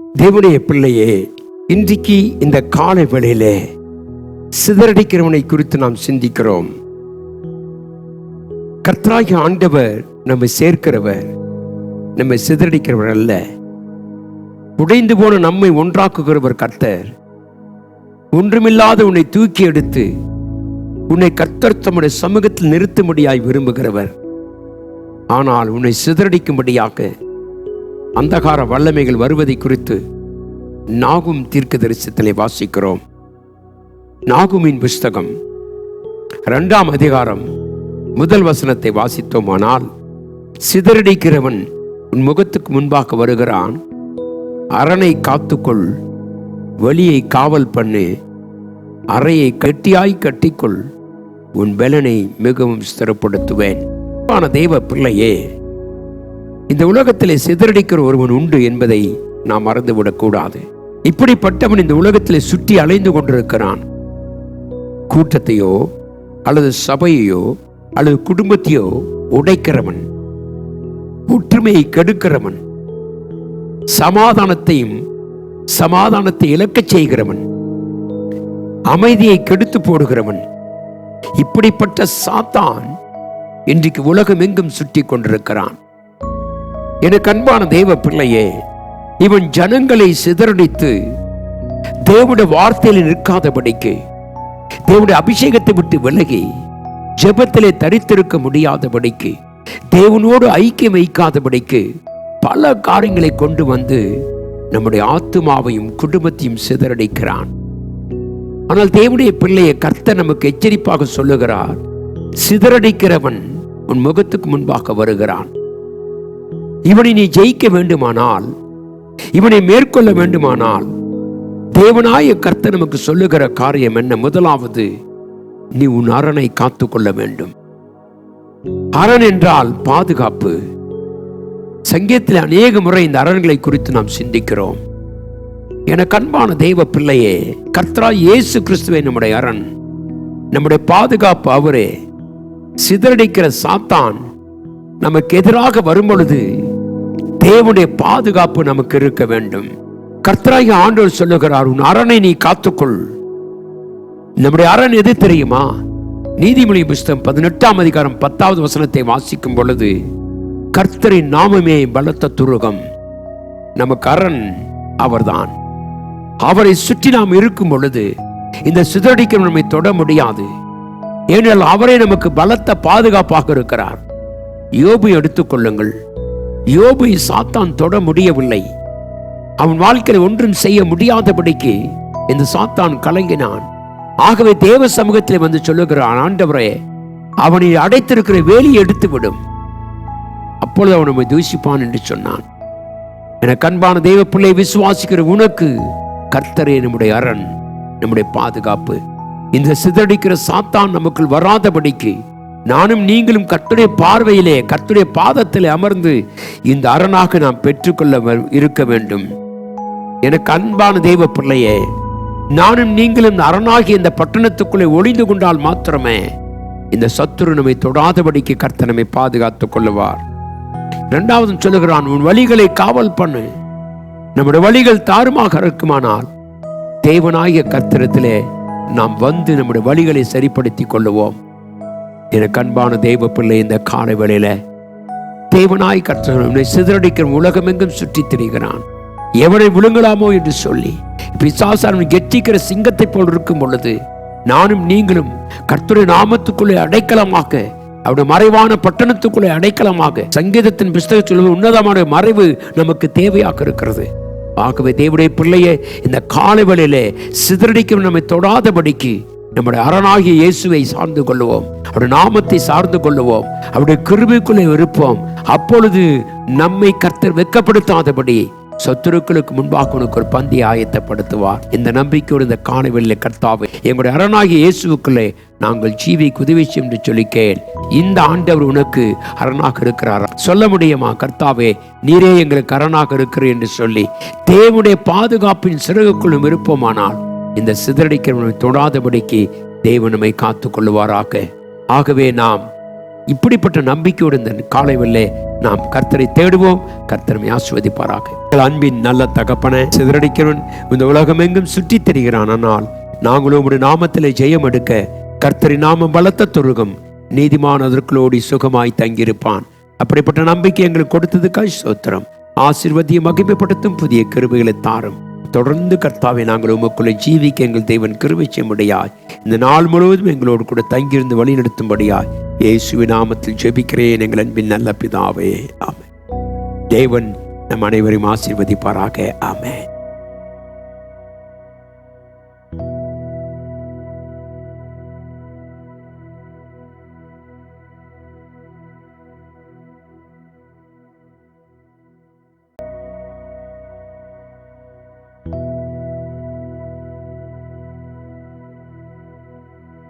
தேவனுடைய பிள்ளையே இன்றைக்கு இந்த காலை வேளையிலே சிதறடிக்கிறவனை குறித்து நாம் சிந்திக்கிறோம். கர்த்தராகிய ஆண்டவர் நம்மை சேர்க்கிறவர் நம்மை சிதறடிக்கிறவர் அல்ல. உடைந்து போன நம்மை ஒன்றாக்குகிறவர் கர்த்தர். ஒன்றுமில்லாத உன்னை தூக்கி எடுத்து உன்னை கர்த்தர் தம்முடைய சமூகத்தில் நிறுத்தும்படியாய் விரும்புகிறவர். ஆனால் உன்னை சிதறடிக்கும்படியாக அந்தகார வல்லமைகள் வருவதை குறித்து நாகும் தீர்க்க தரிசனத்திலே வாசிக்கிறோம். நாகுமின் புஸ்தகம் இரண்டாம் அதிகாரம் முதல் வசனத்தை வாசித்தோமானால் சிதறடிக்கிறவன் உன் முகத்துக்கு முன்பாக வருகிறான். அரணை காத்துக்கொள் வழியை காவல் பண்ணு. அறையை கட்டியாய் கட்டிக்கொள். உன் பலனை மிகவும் ஸ்திரப்படுத்துவேன். தேவ பிள்ளையே இந்த உலகத்திலே சிதறடிக்கிற ஒருவன் உண்டு என்பதை நாம் மறந்துவிடக்கூடாது. இப்படிப்பட்டவன் இந்த உலகத்திலே சுற்றி அலைந்து கொண்டிருக்கிறான். கூட்டத்தையோ அல்லது சபையையோ அல்லது குடும்பத்தையோ உடைக்கிறவன் ஒற்றுமையை கெடுக்கிறவன் சமாதானத்தையும் சமாதானத்தை இழக்கச் செய்கிறவன் அமைதியை கெடுத்து போடுகிறவன் இப்படிப்பட்ட சாத்தான் இன்றைக்கு உலகம் எங்கும் சுற்றி கொண்டிருக்கிறான். எனக்கு அன்பான தேவ பிள்ளையே இவன் ஜனங்களை சிதறடித்து தேவனுடைய வார்த்தையில் நிற்காதபடிக்கு தேவனுடைய அபிஷேகத்தை விட்டு விலகி ஜெபத்திலே தரித்திருக்க முடியாதபடிக்கு தேவனோடு ஐக்கியம் வைக்காதபடிக்கு பல காரியங்களை கொண்டு வந்து நம்முடைய ஆத்துமாவையும் குடும்பத்தையும் சிதறடிக்கிறான். ஆனால் தேவனுடைய பிள்ளையை கர்த்த நமக்கு எச்சரிப்பாக சொல்லுகிறார் சிதறடிக்கிறவன் உன் முகத்துக்கு முன்பாக வருகிறான். இவனை நீ ஜெயிக்க வேண்டுமானால் இவனை மேற்கொள்ள வேண்டுமானால் தேவனாய கர்த்தர் நமக்கு சொல்லுகிற காரியம் என்ன? முதலாவது நீ உன் அரணை காத்துக்கொள்ள வேண்டும். அரண் என்றால் பாதுகாப்பு. சங்கீதத்தில் அநேக முறை இந்த அரண்களை குறித்து நாம் சிந்திக்கிறோம். என கண்பான தெய்வ பிள்ளையே கர்த்தரா இயேசு கிறிஸ்துவை நம்முடைய அரண். நம்முடைய பாதுகாப்பு அவரே. சிதறடிக்கிற சாத்தான் நமக்கு எதிராக வரும் பொழுது தேவனுடைய பாதுகாப்பு நமக்கு இருக்க வேண்டும். கர்த்தராகிய ஆண்டவர் சொல்லுகிறார் உன் அரணை நீ காத்துக்கொள். நம்முடைய அரண் எது தெரியுமா? நீதிமொழி புஸ்தம் பதினெட்டாம் அதிகாரம் பத்தாவது வசனத்தை வாசிக்கும் பொழுது கர்த்தரின் நாமமே பலத்த துருகம். நமக்கு அரண் அவர்தான். அவரை சுற்றி நாம் இருக்கும் பொழுது இந்த சிதறடிக்கும் நம்மை தொட முடியாது. ஏனென்றால் அவரே நமக்கு பலத்த பாதுகாப்பாக இருக்கிறார். யோபு எடுத்துக்கொள்ளுங்கள் யோபை சாத்தான் தொட முடியவில்லை. அவன் வாழ்க்கையில் ஒன்றும் செய்ய முடியாதபடிக்கு இந்த சாத்தான் கலங்கினான். ஆகவே தேவ சமூகத்தில் வந்து சொல்லுகிறான் ஆண்டவரே அவனை அடைத்திருக்கிற வேலியை எடுத்து விடும் அப்பொழுது அவன் நம்மை தூசிப்பான் என்று சொன்னான். என கண்பான தெய்வ பிள்ளை விசுவாசிக்கிற உனக்கு கர்த்தரே நம்முடைய அரண் நம்முடைய பாதுகாப்பு. இந்த சிதறடிக்கிற சாத்தான் நமக்குள் வராதபடிக்கு நானும் நீங்களும் கத்துடைய பார்வையிலே கத்துடைய பாதத்தில் அமர்ந்து இந்த அரணாக நாம் பெற்றுக்கொள்ள வ- இருக்க வேண்டும். எனக்கு அன்பான தெய்வ பிள்ளையே நானும் நீங்களும் இந்த அரணாகி இந்த பட்டணத்துக்குள்ளே ஒளிந்து கொண்டால் மாத்திரமே இந்த சத்துரு நம்மை தொடாதபடிக்கு கர்த்தர் நம்மை பாதுகாத்துக் கொள்ளுவார். இரண்டாவது சொல்லுகிறான் உன் வழிகளை காவல் பண்ணு. நம்முடைய வழிகள் தாறுமாக இருக்குமானால் தேவனாகிய கர்த்தரத்திலே நாம் வந்து நம்முடைய வழிகளை சரிப்படுத்திக் கொள்ளுவோம். எனக்கு அன்பான தெய்வ பிள்ளை இந்த காலை வேளையில. தேவனாய் கர்த்தர் சிதறடிக்கிற உலகமெங்கும் சுற்றித் திரிகிறான். எவனை விழுங்கலாமோ என்று சொல்லி பிசாசாரன் கெட்டிக்கிற சிங்கத்தை போல் இருக்கும் பொழுது நானும் நீங்களும் கர்த்தருடைய நாமத்துக்குள்ளே அடைக்கலமாக அவருடைய மறைவான பட்டணத்துக்குள்ளே அடைக்கலமாக சங்கீதத்தின் புஸ்தகத்தில் உன்னதமான மறைவு நமக்கு தேவையாக இருக்கிறது. ஆகவே தேவனுடைய பிள்ளையை இந்த காலை வேளையிலே சிதறடிக்கும் நம்மை தொடாதபடிக்கு நம்முடைய அரணாகிய இயேசுவை சார்ந்து கொள்வோம் அவருடைய நாமத்தை சார்ந்து கொள்ளுவோம். அவருடைய கிருபைக்குள்ளே இருப்போம். அப்பொழுது நம்மை கர்த்தர் வெட்கப்படுத்தாதபடி சத்துருக்களுக்கு முன்பாக உனக்கு ஒரு பந்தி ஆயத்தப்படுத்துவார். இந்த நம்பிக்கையோடு இந்த காணவில்லை கர்த்தாவே. எங்களுடைய அரணாகிய இயேசுவுக்குள்ளே நாங்கள் ஜீவி உதவி என்று சொல்லி கேள். இந்த ஆண்டவர் உனக்கு அரணாக இருக்கிறாரா? சொல்ல முடியுமா கர்த்தாவே? நீரே எங்களுக்கு அரணாக இருக்கிற என்று சொல்லி. தேவனுடைய பாதுகாப்பின் சிறகுக்குள்ளும் இருப்போமானால் இந்த சிதறடிக்கிறவனை தொடாதபடிக்கு தேவன் நம்மை கொள்ளுவாராக ஆகவே நாம் இப்படிப்பட்ட நம்பிக்கையோடு இந்த காலை வெள்ளே நாம் கர்த்தரை தேடுவோம். கர்த்தரை ஆஸ்வதிப்பாராக அன்பின் நல்ல தகப்பன சிதறடிக்கிறவன் இந்த உலகம் எங்கும் சுற்றி தெரிகிறான். ஆனால் நாங்களும் உடைய நாமத்திலே ஜெயம் எடுக்க கர்த்தரி நாமம் பலத்த துருகம் நீதிமான் அதற்குள்ளோடி சுகமாய் தங்கியிருப்பான். அப்படிப்பட்ட நம்பிக்கை எங்களுக்கு கொடுத்ததுக்காய் சோத்திரம் ஆசிர்வதியை மகிமைப்படுத்தும் புதிய கிருபைகளை தாரும். தொடர்ந்து கர்த்தாவை நாங்கள் உமக்குள்ளே ஜீவிக்க எங்கள் தேவன் கிருபை செய்யும்படியாய் இந்த நாள் முழுவதும் எங்களோடு கூட தங்கியிருந்து வழி நடத்தும்படியாய் இயேசுவி நாமத்தில் ஜெபிக்கிறேன் எங்கள் அன்பின் நல்ல பிதாவே. ஆமே தேவன் நம் அனைவரையும் ஆசீர்வதிப்பாராக. ஆமே